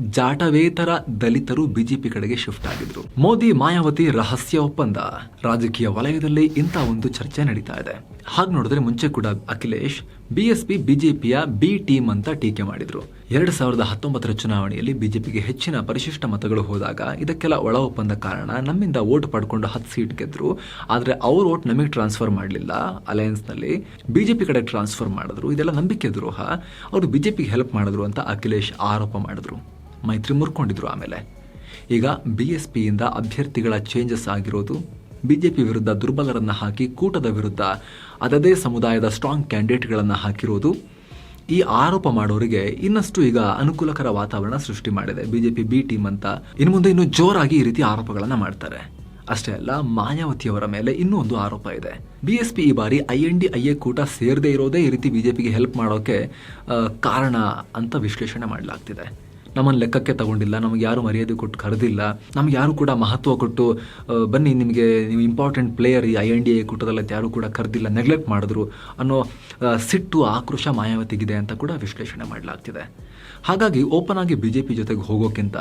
ಜಾಟವೇತರ ದಲಿತರು ಬಿಜೆಪಿ ಕಡೆಗೆ ಶಿಫ್ಟ್ ಆಗಿದ್ರು. ಮೋದಿ ಮಾಯಾವತಿ ರಹಸ್ಯ ಒಪ್ಪಂದ. ರಾಜಕೀಯ ವಲಯದಲ್ಲಿ ಇಂಥ ಒಂದು ಚರ್ಚೆ ನಡೀತಾ ಇದೆ. ಹಾಗೆ ನೋಡಿದ್ರೆ ಮುಂಚೆ ಕೂಡ ಅಖಿಲೇಶ್, ಬಿಎಸ್ಪಿ, ಬಿಜೆಪಿಯ ಬಿ ಟೀಮ್ ಅಂತ ಟೀಕೆ ಮಾಡಿದ್ರು. ಎರಡ್ ಸಾವಿರದ ಹತ್ತೊಂಬತ್ತರ ಚುನಾವಣೆಯಲ್ಲಿ ಬಿಜೆಪಿಗೆ ಹೆಚ್ಚಿನ ಪರಿಶಿಷ್ಟ ಮತಗಳು ಹೋದಾಗ ಇದಕ್ಕೆಲ್ಲ ಒಳ ಒಪ್ಪಂದ ಕಾರಣ ನಮ್ಮಿಂದ ವೋಟ್ ಪಡ್ಕೊಂಡು ಹತ್ತು ಸೀಟ್ ಗೆದ್ರು. ಆದ್ರೆ ಅವ್ರ ವೋಟ್ ನಮಗೆ ಟ್ರಾನ್ಸ್ಫರ್ ಮಾಡಲಿಲ್ಲ. ಅಲಯನ್ಸ್ನಲ್ಲಿ ಬಿಜೆಪಿ ಕಡೆ ಟ್ರಾನ್ಸ್ಫರ್ ಮಾಡಿದ್ರು. ಇದೆಲ್ಲ ನಂಬಿಕೆ ದ್ರೋಹ. ಅವರು ಬಿಜೆಪಿಗೆ ಹೆಲ್ಪ್ ಮಾಡಿದ್ರು ಅಂತ ಅಖಿಲೇಶ್ ಆರೋಪ ಮಾಡಿದ್ರು. ಮೈತ್ರಿ ಮುರ್ಕೊಂಡಿದ್ರು ಆಮೇಲೆ. ಈಗ ಬಿ ಎಸ್ ಪಿಯಿಂದ ಅಭ್ಯರ್ಥಿಗಳ ಚೇಂಜಸ್ ಆಗಿರೋದು ಬಿಜೆಪಿ ವಿರುದ್ಧ ದುರ್ಬಲರನ್ನು ಹಾಕಿ ಕೂಟದ ವಿರುದ್ಧ ಅದದೇ ಸಮುದಾಯದ ಸ್ಟ್ರಾಂಗ್ ಕ್ಯಾಂಡಿಡೇಟ್ಗಳನ್ನು ಹಾಕಿರೋದು. ಈ ಆರೋಪ ಮಾಡೋರಿಗೆ ಇನ್ನಷ್ಟು ಈಗ ಅನುಕೂಲಕರ ವಾತಾವರಣ ಸೃಷ್ಟಿ ಮಾಡಿದೆ ಬಿಜೆಪಿ ಬಿ ಟೀಮ್ ಅಂತ. ಇನ್ನು ಮುಂದೆ ಇನ್ನೂ ಜೋರಾಗಿ ಈ ರೀತಿ ಆರೋಪಗಳನ್ನು ಮಾಡ್ತಾರೆ. ಅಷ್ಟೇ ಅಲ್ಲ ಮಾಯಾವತಿಯವರ ಮೇಲೆ ಇನ್ನೂ ಒಂದು ಆರೋಪ ಇದೆ. ಬಿ ಎಸ್ ಪಿ ಈ ಬಾರಿ I N D I A ಕೂಟ ಸೇರದೇ ಇರೋದೇ ಈ ರೀತಿ ಬಿಜೆಪಿಗೆ ಹೆಲ್ಪ್ ಮಾಡೋಕೆ ಕಾರಣ ಅಂತ ವಿಶ್ಲೇಷಣೆ ಮಾಡಲಾಗ್ತಿದೆ. ನಮ್ಮನ್ನು ಲೆಕ್ಕಕ್ಕೆ ತಗೊಂಡಿಲ್ಲ, ನಮಗೆ ಯಾರು ಮರ್ಯಾದೆ ಕೊಟ್ಟು ಕರೆದಿಲ್ಲ, ನಮ್ಗೆ ಯಾರು ಕೂಡ ಮಹತ್ವ ಕೊಟ್ಟು ಬನ್ನಿ ನಿಮಗೆ ನೀವು ಇಂಪಾರ್ಟೆಂಟ್ ಪ್ಲೇಯರ್ ಈ ಐ ಎನ್ ಡಿ ಎ ಕೂಟದಲ್ಲಿ ಯಾರು ಕೂಡ ಕರೆದಿಲ್ಲ ನೆಗ್ಲೆಕ್ಟ್ ಮಾಡಿದ್ರು ಅನ್ನೋ ಸಿಟ್ಟು, ಆಕ್ರೋಶ ಮಾಯಾವತಿಗಿದೆ ಅಂತ ಕೂಡ ವಿಶ್ಲೇಷಣೆ ಮಾಡಲಾಗ್ತಿದೆ. ಹಾಗಾಗಿ ಓಪನ್ ಆಗಿ ಬಿ ಜೆ ಪಿ ಜೊತೆಗೆ ಹೋಗೋಕ್ಕಿಂತ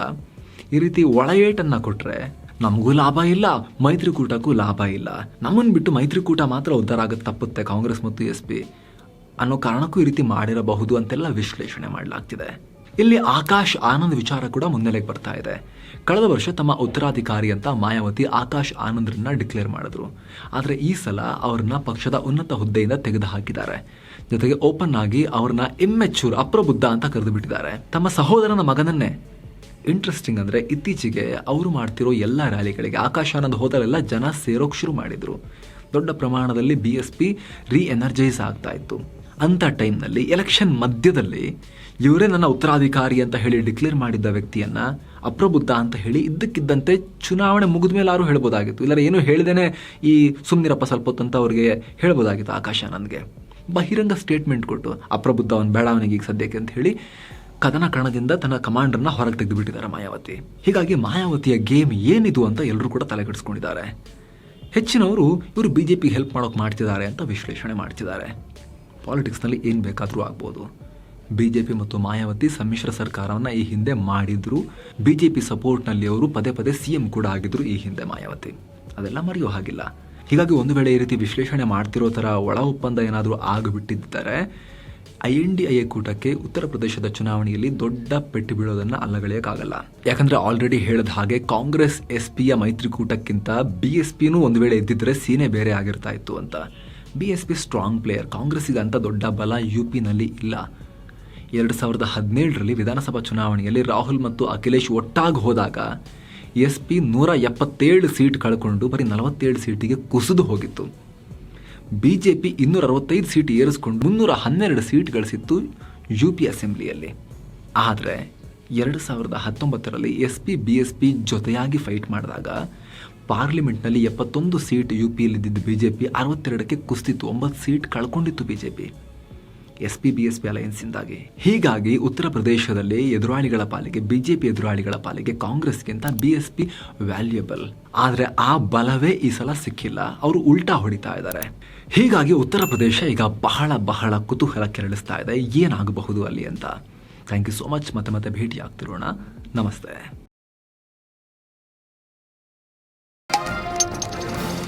ಈ ರೀತಿ ಒಳಏಟನ್ನು ಕೊಟ್ಟರೆ ನಮಗೂ ಲಾಭ ಇಲ್ಲ, ಮೈತ್ರಿಕೂಟಕ್ಕೂ ಲಾಭ ಇಲ್ಲ. ನಮ್ಮನ್ನು ಬಿಟ್ಟು ಮೈತ್ರಿಕೂಟ ಮಾತ್ರ ಉದ್ಧಾರ ಆಗುತ್ತೆ ತಪ್ಪುತ್ತೆ ಕಾಂಗ್ರೆಸ್ ಮತ್ತು ಎಸ್ ಪಿ ಅನ್ನೋ ಕಾರಣಕ್ಕೂ ಈ ರೀತಿ ಮಾಡಿರಬಹುದು ಅಂತೆಲ್ಲ ವಿಶ್ಲೇಷಣೆ ಮಾಡಲಾಗ್ತಿದೆ. ಇಲ್ಲಿ ಆಕಾಶ್ ಆನಂದ್ ವಿಚಾರ ಕೂಡ ಮುನ್ನೆಲೆಗೆ ಬರ್ತಾ ಇದೆ. ಕಳೆದ ವರ್ಷ ತಮ್ಮ ಉತ್ತರಾಧಿಕಾರಿ ಅಂತ ಮಾಯಾವತಿ ಆಕಾಶ್ ಆನಂದ್ರನ್ನ ಡಿಕ್ಲೇರ್ ಮಾಡಿದ್ರು. ಆದರೆ ಈ ಸಲ ಅವ್ರನ್ನ ಪಕ್ಷದ ಉನ್ನತ ಹುದ್ದೆಯಿಂದ ತೆಗೆದು ಹಾಕಿದ್ದಾರೆ ಜೊತೆಗೆ ಓಪನ್ ಆಗಿ ಅವ್ರನ್ನ ಇಮ್ಮೆಚೂರ್ ಅಪ್ರಬುದ್ಧ ಅಂತ ಕರೆದು ಬಿಟ್ಟಿದ್ದಾರೆ ತಮ್ಮ ಸಹೋದರನ ಮಗನನ್ನೇ. ಇಂಟ್ರೆಸ್ಟಿಂಗ್ ಅಂದರೆ ಇತ್ತೀಚೆಗೆ ಅವರು ಮಾಡ್ತಿರೋ ಎಲ್ಲ ರ್ಯಾಲಿಗಳಿಗೆ ಆಕಾಶ್ ಆನಂದ್ ಹೋದರೆಲ್ಲ ಜನ ಸೇರೋಕ್ ಶುರು ಮಾಡಿದರು. ದೊಡ್ಡ ಪ್ರಮಾಣದಲ್ಲಿ B S P reenergise ಆಗ್ತಾ ಇತ್ತು. ಅಂಥ ಟೈಮ್ನಲ್ಲಿ ಎಲೆಕ್ಷನ್ ಮಧ್ಯದಲ್ಲಿ ಇವರೇ ನನ್ನ ಉತ್ತರಾಧಿಕಾರಿ ಅಂತ ಹೇಳಿ ಡಿಕ್ಲೇರ್ ಮಾಡಿದ್ದ ವ್ಯಕ್ತಿಯನ್ನು ಅಪ್ರಬುದ್ಧ ಅಂತ ಹೇಳಿ ಇದ್ದಕ್ಕಿದ್ದಂತೆ ಚುನಾವಣೆ ಮುಗಿದ ಮೇಲೆ ಯಾರು ಹೇಳ್ಬೋದಾಗಿತ್ತು. ಇಲ್ಲ ಏನು ಹೇಳಿದೇನೆ ಈ ಸುಮ್ಮನಿರಪ್ಪ ಸ್ವಲ್ಪ ಹೊತ್ತು ಅಂತ ಅವ್ರಿಗೆ ಹೇಳ್ಬೋದಾಗಿತ್ತು ಆಕಾಶ ನನಗೆ. ಬಹಿರಂಗ ಸ್ಟೇಟ್ಮೆಂಟ್ ಕೊಟ್ಟು ಅಪ್ರಬುದ್ಧ ಅವನು ಬೇಡ ಅವನಿಗೆ ಈಗ ಸದ್ಯಕ್ಕೆ ಅಂತ ಹೇಳಿ ಕದನ ಕಣದಿಂದ ತನ್ನ ಕಮಾಂಡರ್ನ ಹೊರಗೆ ತೆಗೆದುಬಿಟ್ಟಿದ್ದಾರೆ ಮಾಯಾವತಿ. ಹೀಗಾಗಿ ಮಾಯಾವತಿಯ ಗೇಮ್ ಏನಿದು ಅಂತ ಎಲ್ಲರೂ ಕೂಡ ತಲೆಗೆಡಿಸ್ಕೊಂಡಿದ್ದಾರೆ ಹೆಚ್ಚಿನವರು ಇವರು ಬಿ ಜೆ ಪಿಗೆ ಹೆಲ್ಪ್ ಮಾಡೋಕೆ ಮಾಡ್ತಿದ್ದಾರೆ ಅಂತ ವಿಶ್ಲೇಷಣೆ ಮಾಡ್ತಿದ್ದಾರೆ. ಪಾಲಿಟಿಕ್ಸ್ನಲ್ಲಿ ಏನು ಬೇಕಾದರೂ ಆಗ್ಬೋದು. ಬಿ ಜೆ ಪಿ ಮತ್ತು ಮಾಯಾವತಿ ಸಮ್ಮಿಶ್ರ ಸರ್ಕಾರವನ್ನು ಈ ಹಿಂದೆ ಮಾಡಿದ್ರು. ಬಿ ಜೆ ಪಿ ಸಪೋರ್ಟ್ನಲ್ಲಿ ಅವರು ಪದೇ ಪದೇ ಸಿ ಎಂ ಕೂಡ ಆಗಿದ್ರು ಈ ಹಿಂದೆ ಮಾಯಾವತಿ. ಅದೆಲ್ಲ ಮರೆಯೋ ಹಾಗಿಲ್ಲ. ಹೀಗಾಗಿ ಒಂದು ವೇಳೆ ಈ ರೀತಿ ವಿಶ್ಲೇಷಣೆ ಮಾಡ್ತಿರೋ ಥರ ಒಳ ಒಪ್ಪಂದ ಏನಾದರೂ ಆಗಿಬಿಟ್ಟಿದ್ದರೆ, I N D I A ಕೂಟಕ್ಕೆ ಉತ್ತರ ಪ್ರದೇಶದ ಚುನಾವಣೆಯಲ್ಲಿ ದೊಡ್ಡ ಪೆಟ್ಟು ಬೀಳೋದನ್ನು ಅಲ್ಲಗಳೆಯೋಕ್ಕಾಗಲ್ಲ. ಯಾಕಂದರೆ ಆಲ್ರೆಡಿ ಹೇಳಿದ ಹಾಗೆ ಕಾಂಗ್ರೆಸ್, ಎಸ್ ಪಿಯ ಮೈತ್ರಿಕೂಟಕ್ಕಿಂತ ಬಿ ಎಸ್ ಪಿನೂ ಒಂದು ವೇಳೆ ಇದ್ದಿದ್ದರೆ ಸೀನೆ ಬೇರೆ ಆಗಿರ್ತಾ ಇತ್ತು ಅಂತ. B S P strong player ಕಾಂಗ್ರೆಸ್ಸಿಗೆ ಅಂತ ದೊಡ್ಡ ಬಲ ಯು ಪಿನಲ್ಲಿ ಇಲ್ಲ. ಎರಡು ಸಾವಿರದ ಹದಿನೇಳರಲ್ಲಿ ವಿಧಾನಸಭಾ ಚುನಾವಣೆಯಲ್ಲಿ ರಾಹುಲ್ ಮತ್ತು ಅಖಿಲೇಶ್ ಒಟ್ಟಾಗಿ ಹೋದಾಗ ಎಸ್ ಪಿ ನೂರ ಎಪ್ಪತ್ತೇಳು ಸೀಟ್ ಕಳ್ಕೊಂಡು ಬರೀ ನಲವತ್ತೇಳು ಸೀಟಿಗೆ ಕುಸಿದು ಹೋಗಿತ್ತು. ಬಿ ಜೆ ಪಿ ಇನ್ನೂರ ಅರವತ್ತೈದು ಸೀಟ್ ಏರಿಸ್ಕೊಂಡು ಮುನ್ನೂರ ಹನ್ನೆರಡು ಸೀಟ್ ಗಳಿಸಿತ್ತು ಯು ಪಿ ಅಸೆಂಬ್ಲಿಯಲ್ಲಿ. ಆದರೆ ಎರಡು ಸಾವಿರದ ಹತ್ತೊಂಬತ್ತರಲ್ಲಿ S P B S P ಜೊತೆಯಾಗಿ ಫೈಟ್ ಮಾಡಿದಾಗ ಪಾರ್ಲಿಮೆಂಟ್ನಲ್ಲಿ ಎಪ್ಪತ್ತೊಂದು ಸೀಟ್ ಯು ಪಿಯಲ್ಲಿದ್ದಿದ್ದು ಬಿ ಜೆ ಪಿ ಅರವತ್ತೆರಡಕ್ಕೆ ಕುಸಿತಿತ್ತು, ಒಂಬತ್ತು seat ಕಳ್ಕೊಂಡಿತ್ತು B J P S P B S P ಅಲಯನ್ಸಿಂದಾಗಿ. ಹೀಗಾಗಿ ಉತ್ತರ ಪ್ರದೇಶದಲ್ಲಿ ಎದುರಾಳಿಗಳ ಪಾಲಿಗೆ, ಬಿಜೆಪಿ ಎದುರಾಳಿಗಳ ಪಾಲಿಗೆ ಕಾಂಗ್ರೆಸ್ಗಿಂತ ಬಿ ಎಸ್ ಪಿ ವ್ಯಾಲ್ಯೂಯಬಲ್. ಆದರೆ ಆ ಬಲವೇ ಈ ಸಲ ಸಿಕ್ಕಿಲ್ಲ, ಅವರು ಉಲ್ಟಾ ಹೊಡಿತಾ ಇದ್ದಾರೆ. ಹೀಗಾಗಿ ಉತ್ತರ ಪ್ರದೇಶ ಈಗ ಬಹಳ ಬಹಳ ಕುತೂಹಲ ಕೆರಳಿಸ್ತಾ ಇದೆ, ಏನಾಗಬಹುದು ಅಲ್ಲಿ ಅಂತ. ಥ್ಯಾಂಕ್ ಯು ಸೋ ಮಚ್, ಮತ್ತೆ ಮತ್ತೆ ಭೇಟಿ ಆಗ್ತಿರೋಣ ನಮಸ್ತೆ.